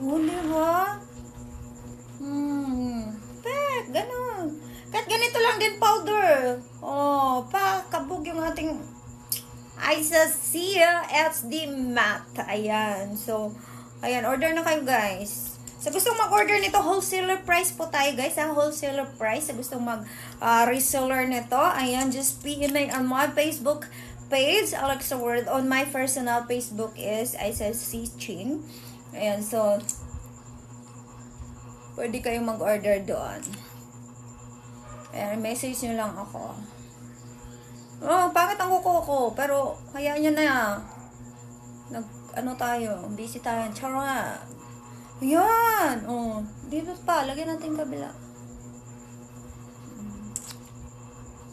Oh, di ba? Hmm. Pek, ganun. Kahit ganito lang din powder. Oh, pa, kabog yung ating Isacea SD Matte. Ayan. So, ayan, order na kayo guys. Sa gustong mag-order nito, wholesaler price po tayo guys. Ang wholesaler price. Sa gustong mag-reseller nito, ayan, just PNA on my Facebook page, Alexa Word. On my personal Facebook is Isacea Chin. Ayan, so, pwede kayong mag-order doon. Ayan, message nyo lang ako. Oh, bakit ang kuko ko? Pero, hayaan nyo na. Nag, ano tayo, busy tayo. Charot. Ayan. Oh, dito pa. Lagyan natin kabila.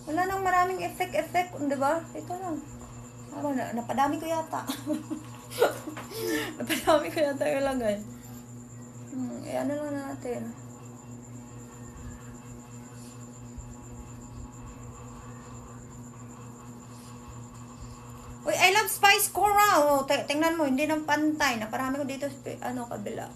Wala nang maraming effect-effect, di ba? Ito lang. Ano, na, napadami ko yata. napadami ko yata yung lagay. Hmm, eh, ano lang natin. Uy, I love spice coral. Oh, tingnan mo, hindi nang pantay. Naparami ko dito, ano, kabila.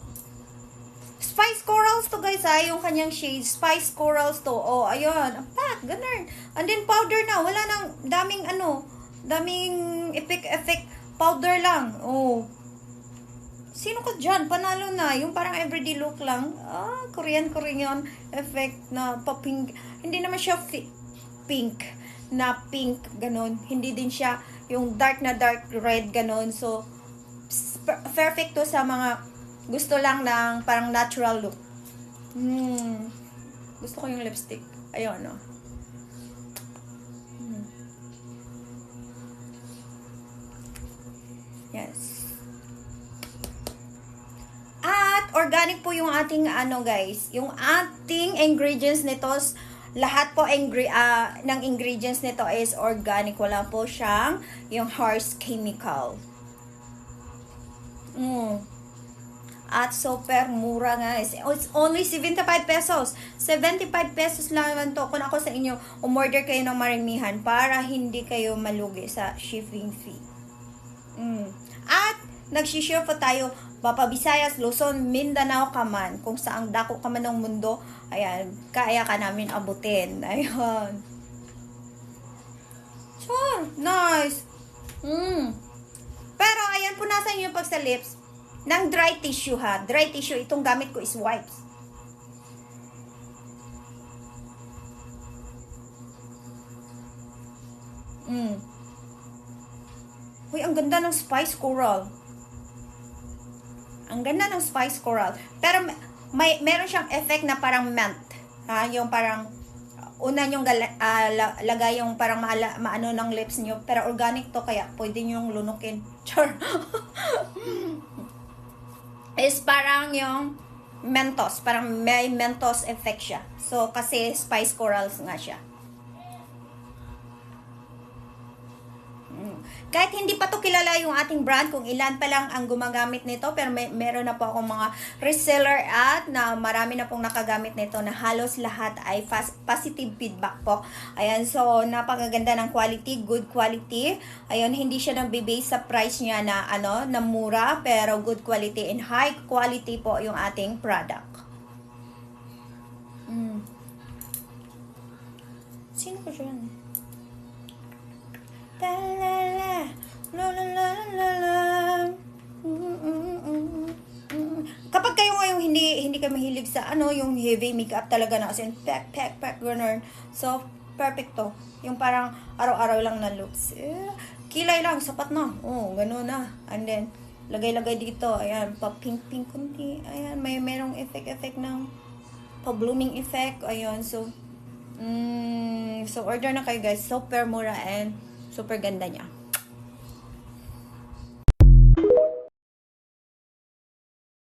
Spice corals to guys ha, yung kanyang shade. Spice corals to. Oh, ayun. Ang pack, ganun. And then powder na. Wala nang daming ano, daming effect-effect. Powder lang. Oh. Sino ka dyan? Panalo na. Yung parang everyday look lang. Ah, Korean-Korean effect na pa-pink. Hindi naman siya pink na pink, ganun. Hindi din siya yung dark na dark red, ganun. So, perfect to sa mga gusto lang ng parang natural look. Hmm. Gusto ko yung lipstick. Ayun, no. Yes. At organic po yung ating ano guys, yung ating ingredients nito, lahat po ingre ah, ng ingredients nito is organic. Wala po siyang yung harsh chemical. Mm. At super mura nga. It's only 75 pesos. 75 pesos lang naman to. Kung ako sa inyo, umorder kayo ng maramihan para hindi kayo malugi sa shipping fee. Mm. At nagsishare po tayo Bapa Visayas, Luzon, Mindanao ka man. Kung saang dako ka man ng mundo, ayan, kaya ka namin abutin. Ayun. Sure, nice. Mm. Pero ayan, punasan nyo yung pag sa lips ng dry tissue ha. Dry tissue, itong gamit ko is wipes. Mm. Uy, ang ganda ng spice coral. Ang ganda ng spice coral. Pero may, meron siyang effect na parang mint. Ha, yung parang una yung gala, ah, la- lagay yung parang maala, maano ng lips niyo pero organic to kaya pwede niyo yung lunukin. Char. is parang yung mentos, parang may mentos effect siya. So kasi spice corals nga siya. Kahit hindi pa to kilala yung ating brand, kung ilan pa lang ang gumagamit nito, pero may, meron na po akong mga reseller at na marami na pong nakagamit nito na halos lahat ay fast, positive feedback po. Ayan, so napakaganda ng quality, good quality. Ayan, hindi siya nagbe-base sa price niya na ano, na mura, pero good quality and high quality po yung ating product. Mm. Sino ko dyan? Kayo mahilig sa ano, yung heavy makeup talaga na as in pack, pack, pack, runner. So, perfect to. Yung parang araw-araw lang na looks. Eh, kilay lang, sapat na. Oh, gano'n na. And then, lagay-lagay dito. Ayan, pa-pink-pink kunti. Ayan, may merong effect-effect ng pa-blooming effect. Ayun, so, mm, so order na kayo guys. Super mura and super ganda niya.